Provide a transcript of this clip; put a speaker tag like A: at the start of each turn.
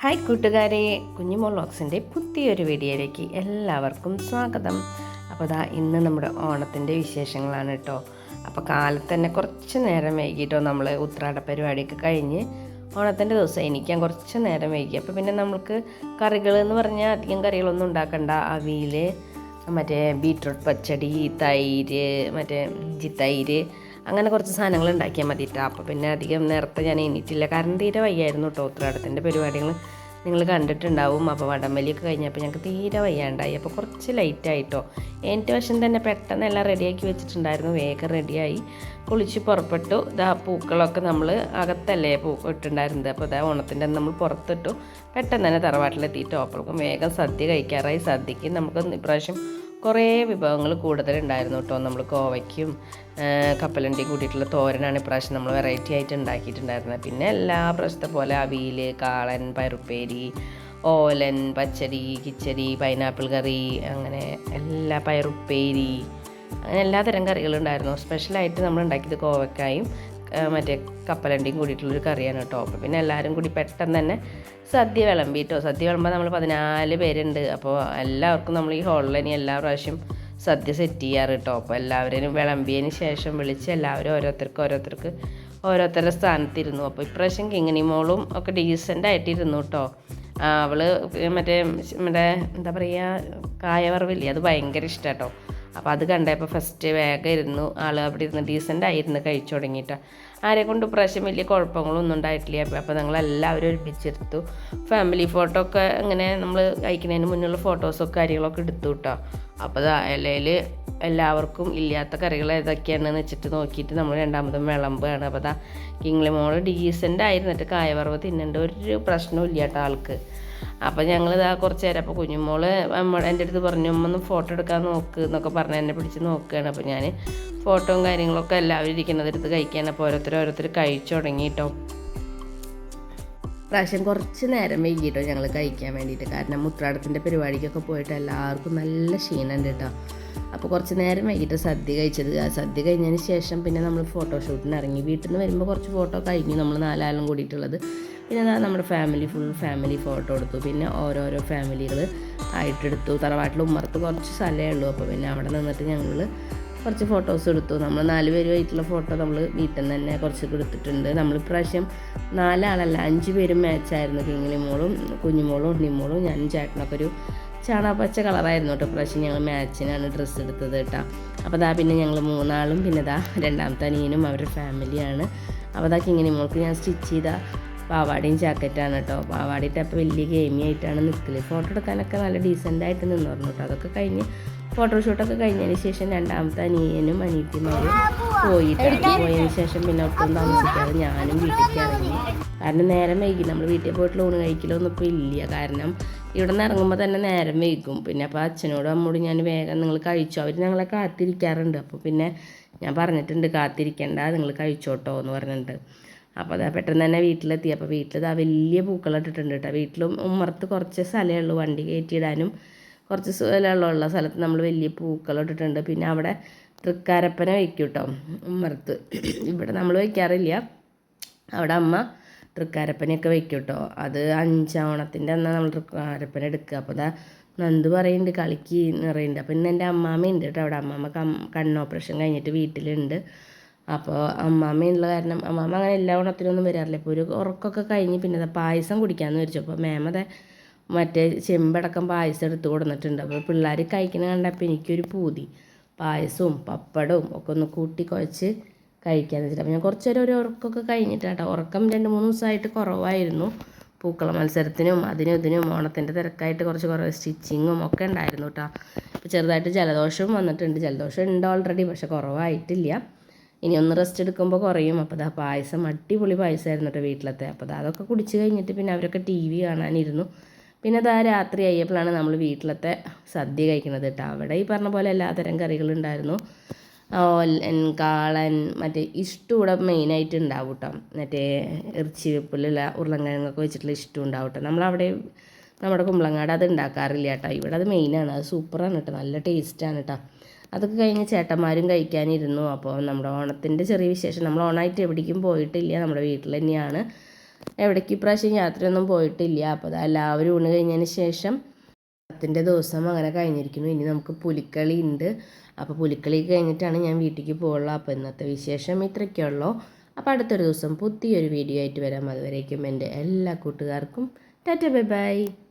A: Hi കൂട്ടുകാരെ കുഞ്ഞുമോൾ വ്ളോഗ്സിന്റെ പുതിയൊരു വീഡിയോയിലേക്ക് എല്ലാവർക്കും സ്വാഗതം. അപ്പോൾ ദാ ഇന്ന് നമ്മുടെ ഓണത്തിന്റെ വിശേഷങ്ങളാണ് കേട്ടോ. അപ്പോൾ കാലത്ത് തന്നെ കുറച്ച് നേരം വൈകിട്ടോ നമ്മൾ ഉത്രാട പരിപാടിയൊക്കെ കഴിഞ്ഞ് ഓണത്തിന്റെ ദിവസം എനിക്കാൻ കുറച്ച് നേരം വൈകി. അപ്പോൾ പിന്നെ നമുക്ക് കറികൾ എന്ന് പറഞ്ഞാൽ അധികം കറികളൊന്നും ഉണ്ടാക്കണ്ട. അവിയിൽ മറ്റേ ബീട്രൂട്ട് പച്ചടി തൈര് മറ്റേ ഇഞ്ചി തൈര് അങ്ങനെ കുറച്ച് സാധനങ്ങൾ ഉണ്ടാക്കിയാൽ മതി കേട്ടോ അപ്പോൾ പിന്നെ അധികം നേരത്തെ ഞാൻ എണീറ്റില്ല. കാരണം തീരെ വയ്യായിരുന്നു കേട്ടോ ഉത്രാടത്തിന്റെ പരിപാടികൾ. നിങ്ങൾ കണ്ടിട്ടുണ്ടാവും. അപ്പോൾ വടംവലിയൊക്കെ കഴിഞ്ഞപ്പോൾ ഞങ്ങൾക്ക് തീരെ വയ്യാണ്ടായി. അപ്പോൾ കുറച്ച് ലൈറ്റായിട്ടോ എന്റെ വശം തന്നെ പെട്ടെന്ന് എല്ലാം റെഡിയാക്കി വെച്ചിട്ടുണ്ടായിരുന്നു. വേഗം റെഡിയായി കുളിച്ച് പുറപ്പെട്ടു. ഇതാ പൂക്കളൊക്കെ നമ്മൾ അകത്തല്ലേ പൂ ഇട്ടുണ്ടായിരുന്നത് അപ്പോൾ ഇതാ ഓണത്തിന്റെ നമ്മൾ പുറത്തിട്ടു. പെട്ടെന്ന് തന്നെ തറവാട്ടിലെത്തിയിട്ടോ. അപ്പോഴേക്കും വേഗം സദ്യ കഴിക്കാറായി. സദ്യക്ക് നമുക്ക് ഇപ്രാവശ്യം കുറേ വിഭവങ്ങൾ കൂടുതലുണ്ടായിരുന്നു കേട്ടോ. നമ്മൾ കോവയ്ക്കും കപ്പലണ്ടി കൂട്ടിയിട്ടുള്ള തോരനാണ് ഇപ്രാവശ്യം നമ്മൾ വെറൈറ്റി ആയിട്ട് ഉണ്ടാക്കിയിട്ടുണ്ടായിരുന്നത് പിന്നെ എല്ലാ പ്രാവശ്യത്തെ പോലെ അവിയൽ കാളൻ പയറുപ്പേരി ഓലൻ പച്ചടി കിച്ചടി പൈനാപ്പിൾ കറി അങ്ങനെ എല്ലാ പയറുപ്പേരി അങ്ങനെ എല്ലാ തരം കറികളുണ്ടായിരുന്നു. സ്പെഷ്യലായിട്ട് നമ്മൾ ഉണ്ടാക്കിയത് കോവക്കായും മറ്റേ കപ്പലണ്ടിയും കൂടിയിട്ടുള്ളൊരു കറിയാണ് കേട്ടോ. അപ്പോൾ പിന്നെ എല്ലാവരും കൂടി പെട്ടെന്ന് തന്നെ സദ്യ വിളമ്പി കേട്ടോ സദ്യ വിളമ്പുമ്പോൾ നമ്മൾ പതിനാല് പേരുണ്ട്. അപ്പോൾ എല്ലാവർക്കും നമ്മൾ ഈ ഹോളിൽ ഇനി എല്ലാ പ്രാവശ്യം സദ്യ സെറ്റ് ചെയ്യാറ് കേട്ടോ അപ്പോൾ എല്ലാവരെയും വിളമ്പിയതിന് ശേഷം വിളിച്ച് എല്ലാവരും ഓരോരുത്തർക്ക് ഓരോരുത്തർക്ക് ഓരോരുത്തരുടെ സ്ഥാനത്തിരുന്നു. അപ്പോൾ ഇപ്രാവശ്യം കിങ്ങിണി മോളും ഒക്കെ ഡീസന്റ് ആയിട്ടിരുന്നു കേട്ടോ അവൾ മറ്റേ നമ്മുടെ എന്താ പറയുക കായവറവില്ലേ? അത് ഭയങ്കര ഇഷ്ടം കേട്ടോ അപ്പോൾ അത് കണ്ടപ്പോൾ ഫസ്റ്റ് വേഗം ഇരുന്നു. ആൾ അവിടെ ഇരുന്ന് ഡീസന്റ് ആയിരുന്നു കഴിച്ചു തുടങ്ങിയിട്ട്. ആരെ കൊണ്ട് പ്രാവശ്യം വലിയ കുഴപ്പങ്ങളൊന്നും ഉണ്ടായിട്ടില്ല. അപ്പോൾ എല്ലാവരും ഒരുമിച്ചെടുത്തു ഫാമിലി ഫോട്ടോ ഒക്കെ ഇങ്ങനെ നമ്മൾ കഴിക്കുന്നതിന് മുന്നുള്ള ഫോട്ടോസൊക്കെ കാര്യങ്ങളൊക്കെ എടുത്തു കേട്ടോ അപ്പോൾ ഇലയിൽ എല്ലാവർക്കും ഇല്ലാത്ത കറികൾ ഏതൊക്കെയാണെന്ന് വെച്ചിട്ട് നോക്കിയിട്ട് നമ്മൾ രണ്ടാമതും വിളമ്പാണ് അപ്പോൾ അതാ കിങ്ങിളി മോൾ ഡീസന്റ് ആയിരുന്നിട്ട് കായവറവ് തിന്നേണ്ട ഒരു പ്രശ്നവും ഇല്ല കേട്ടോ ആൾക്ക്. അപ്പോൾ ഞങ്ങൾ ഇതാ കുറച്ച് നേരം അപ്പോൾ കുഞ്ഞുമോൾ എന്റെ അടുത്ത് പറഞ്ഞു ഒന്ന് ഫോട്ടോ എടുക്കാൻ നോക്ക് എന്നൊക്കെ പറഞ്ഞ് എന്നെ പിടിച്ച് നോക്കുകയാണ് അപ്പോൾ ഞാൻ ഫോട്ടോയും കാര്യങ്ങളൊക്കെ എല്ലാവരും ഇരിക്കുന്നത് എടുത്ത് കഴിക്കാൻ അപ്പോൾ ഓരോരുത്തർ ഓരോരുത്തർ കഴിച്ചു തുടങ്ങി കേട്ടോ പ്രാവശ്യം കുറച്ച് നേരം വൈകിട്ടോ ഞങ്ങൾ കഴിക്കാൻ വേണ്ടിയിട്ട്. കാരണം മുത്രാടത്തിന്റെ പരിപാടിക്കൊക്കെ പോയിട്ട് എല്ലാവർക്കും നല്ല ക്ഷീണമുണ്ട് കേട്ടോ അപ്പോൾ കുറച്ച് നേരം വൈകിട്ട് സദ്യ കഴിച്ചത്. സദ്യ കഴിഞ്ഞതിന് ശേഷം പിന്നെ നമ്മൾ ഫോട്ടോഷൂട്ടിന് ഇറങ്ങി. വീട്ടിൽ നിന്ന് വരുമ്പോൾ കുറച്ച് ഫോട്ടോ കഴിഞ്ഞു. നമ്മൾ നാലാളും കൂടിയിട്ടുള്ളത്. പിന്നെ നമ്മുടെ ഫാമിലി ഫുൾ ഫാമിലി ഫോട്ടോ എടുത്തു. പിന്നെ ഓരോരോ ഫാമിലികൾ ആയിട്ടെടുത്തു. തറവാട്ടിൽ ഉമ്മർത്ത് കുറച്ച് സ്ഥലമേ ഉള്ളൂ. അപ്പോൾ പിന്നെ അവിടെ നിന്നിട്ട് ഞങ്ങൾ കുറച്ച് ഫോട്ടോസ് എടുത്തു. നമ്മൾ നാല് പേരുമായിട്ടുള്ള ഫോട്ടോ നമ്മൾ വീട്ടിൽ നിന്ന് തന്നെ കുറച്ച് എടുത്തിട്ടുണ്ട്. നമ്മൾ ഇപ്രാവശ്യം നാലാളല്ല അഞ്ച് പേരും മാച്ചായിരുന്നു കിങ്ങിണി മോളും കുഞ്ഞുമോളും ഉണ്ണിമോളും ഞാനും ചേട്ടനൊക്കെ ഒരു ചാണാപ്പച്ച കളറായിരുന്നു കേട്ടോ. ഇപ്രാവശ്യം ഞങ്ങൾ മാച്ചിനാണ് ഡ്രസ്സ് എടുത്തത് കേട്ടോ. അപ്പോൾ ദാ പിന്നെ ഞങ്ങൾ മൂന്നാളും പിന്നെ ദാ രണ്ടാമത്തെ അനിയനും അവരുടെ ഫാമിലിയാണ് അപ്പോൾ ദാ കിങ്ങിനി മോൾക്ക് ഞാൻ സ്റ്റിച്ച് ചെയ്ത പാവാടയും ജാക്കറ്റാണ് കേട്ടോ. പാവാടിയിട്ട് അപ്പോൾ വലിയ ഗെയിമി ആയിട്ടാണ് നിൽക്കൽ ഫോട്ടോ എടുക്കാനൊക്കെ നല്ല ഡീസന്റ് ആയിട്ട് നിന്ന് പറഞ്ഞു കേട്ടോ. അതൊക്കെ കഴിഞ്ഞ് ഫോട്ടോഷൂട്ടൊക്കെ കഴിഞ്ഞതിന് ശേഷം രണ്ടാമത്തെ അനിയനും അനിയത്തിമാരും പോയിട്ട് പോയതിന് ശേഷം പിന്നെ ഒട്ടും താമസിക്കാതെ ഞാനും വീട്ടിലേക്ക് ഇറങ്ങി. കാരണം നേരം വൈകി. നമ്മൾ വീട്ടിൽ പോയിട്ട് ലോൺ കഴിക്കലൊന്നും ഇപ്പോൾ ഇല്ല. കാരണം ഇവിടെ നിന്ന് ഇറങ്ങുമ്പോൾ തന്നെ നേരം വൈകും. പിന്നെ അപ്പോൾ അച്ഛനോടും അമ്മോടും ഞാൻ വേഗം നിങ്ങൾ കഴിച്ചു? അവർ ഞങ്ങളെ കാത്തിരിക്കാറുണ്ട്. അപ്പോൾ പിന്നെ ഞാൻ പറഞ്ഞിട്ടുണ്ട് കാത്തിരിക്കേണ്ട നിങ്ങൾ കഴിച്ചോട്ടോ എന്ന് പറഞ്ഞിട്ടുണ്ട്. അപ്പോൾ അതാ പെട്ടെന്ന് തന്നെ വീട്ടിലെത്തി. അപ്പോൾ വീട്ടിൽ ഇതാ വലിയ പൂക്കളിട്ടിട്ടുണ്ട് കേട്ടോ. വീട്ടിലും ഉമ്മറത്ത് കുറച്ച് സ്ഥലമേ ഉള്ളൂ വണ്ടി കയറ്റിയിടാനും. കുറച്ച് സ്ഥലമുള്ള സ്ഥലത്ത് നമ്മൾ വലിയ പൂക്കളിട്ടിട്ടുണ്ട്. പിന്നെ അവിടെ തൃക്കാരപ്പന വയ്ക്കും കേട്ടോ ഉമ്മറത്ത്. ഇവിടെ നമ്മൾ വയ്ക്കാറില്ല അവിടെ അമ്മ തൃക്കാരപ്പനയൊക്കെ വയ്ക്കും കേട്ടോ. അത് അഞ്ചാവണത്തിന്റെ അന്നാണ് നമ്മൾ തൃക്കാരപ്പന എടുക്കുക. അപ്പോൾ അതാ നന്ദു പറയുന്നുണ്ട് കളിക്ക് നിറയുണ്ട്. അപ്പം ഇന്ന് എന്റെ അമ്മാമ്മയുണ്ട് കേട്ടോ അവിടെ. അമ്മാമ്മ കണ്ണ് ഓപ്പറേഷൻ കഴിഞ്ഞിട്ട് വീട്ടിലുണ്ട്. അപ്പോൾ അമ്മാമ്മയുള്ള കാരണം അമ്മാമ്മ അങ്ങനെ എല്ലാ ഓണത്തിനൊന്നും വരാറില്ല. ഇപ്പോൾ ഒരു ഉറക്കമൊക്കെ കഴിഞ്ഞ് പിന്നെ പായസം കുടിക്കാമെന്ന് വിചാരിച്ചു. അപ്പോൾ മേമതെ മറ്റേ ചെമ്പടക്കം പായസം എടുത്ത് കൊടുത്തിട്ടുണ്ട് അപ്പോൾ പിള്ളേർ കഴിക്കണ കണ്ടപ്പോൾ എനിക്കൊരു പൂതി. പായസവും പപ്പടവും ഒക്കെ ഒന്ന് കൂട്ടി കുഴച്ച് കഴിക്കാന്ന് വെച്ചിട്ട്. അപ്പോൾ ഞാൻ കുറച്ച് നേരം ഒരു ഉറക്കമൊക്കെ കഴിഞ്ഞിട്ടാട്ടോ. ഉറക്കം രണ്ട് മൂന്ന് ദിവസമായിട്ട് കുറവായിരുന്നു. പൂക്കള മത്സരത്തിനും അതിനും ഇതിനും ഓണത്തിന്റെ തിരക്കായിട്ട് കുറച്ച് കുറേ സ്റ്റിച്ചിങ്ങും ഒക്കെ ഉണ്ടായിരുന്നു കേട്ടോ ഇപ്പോൾ ചെറുതായിട്ട് ജലദോഷവും വന്നിട്ടുണ്ട്. ജലദോഷം ഉണ്ട് ഓൾറെഡി പക്ഷെ കുറവായിട്ടില്ല. ഇനി ഒന്ന് റെസ്റ്റ് എടുക്കുമ്പോൾ കുറയും. അപ്പോൾ ദാ പായസം അടിപൊളി പായസമായിരുന്നു കേട്ടോ വീട്ടിലത്തെ. അപ്പോൾ അതൊക്കെ കുടിച്ച് കഴിഞ്ഞിട്ട് പിന്നെ അവരൊക്കെ ടി വി കാണാനിരുന്നു. പിന്നെ ദാ രാത്രി ആയപ്പോഴാണ് നമ്മൾ വീട്ടിലത്തെ സദ്യ കഴിക്കുന്നത് കേട്ടോ അവിടെ ഈ പറഞ്ഞ പോലെ എല്ലാതരം കറികളുണ്ടായിരുന്നു. ഓലൻ കാളൻ മറ്റേ ഇഷ്ടം ഇവിടെ മെയിനായിട്ട് ഉണ്ടാവും കേട്ടോ മറ്റേ ഇറച്ചി വെപ്പിലുള്ള ഉരുളൻകിഴങ്ങൊക്കെ വെച്ചിട്ടുള്ള ഇഷ്ടം ഉണ്ടാവും കേട്ടോ നമ്മളവിടെ നമ്മുടെ കുമ്പളങ്ങാട് അത് ഉണ്ടാക്കാറില്ല കേട്ടോ ഇവിടെ അത് മെയിനാണ് അത് സൂപ്പറാണ് കേട്ടോ നല്ല ടേസ്റ്റാണ് കേട്ടോ അതൊക്കെ കഴിഞ്ഞ് ചേട്ടന്മാരും കഴിക്കാനിരുന്നു. അപ്പോൾ നമ്മുടെ ഓണത്തിന്റെ ചെറിയ വിശേഷം നമ്മൾ ഓണമായിട്ട് എവിടേക്കും പോയിട്ടില്ല. നമ്മുടെ വീട്ടിൽ തന്നെയാണ്. എവിടേക്ക് ഇപ്രാവശ്യം യാത്രയൊന്നും പോയിട്ടില്ല. അപ്പോൾ എല്ലാവരും ഊണ് കഴിഞ്ഞതിന് ശേഷം പത്തിന്റെ ദിവസം അങ്ങനെ കഴിഞ്ഞിരിക്കുന്നു. ഇനി നമുക്ക് പുലിക്കളി ഉണ്ട്. അപ്പോൾ പുലിക്കളി കഴിഞ്ഞിട്ടാണ് ഞാൻ വീട്ടിലേക്ക് പോകുള്ളൂ അപ്പോൾ ഇന്നത്തെ വിശേഷം ഇത്രയൊക്കെ ഉള്ളൂ. അപ്പോൾ അടുത്തൊരു ദിവസം പുതിയൊരു വീഡിയോ ആയിട്ട് വരാം. അതുവരേക്കും എന്റെ എല്ലാ കൂട്ടുകാർക്കും ടാറ്റ ബൈ ബൈ.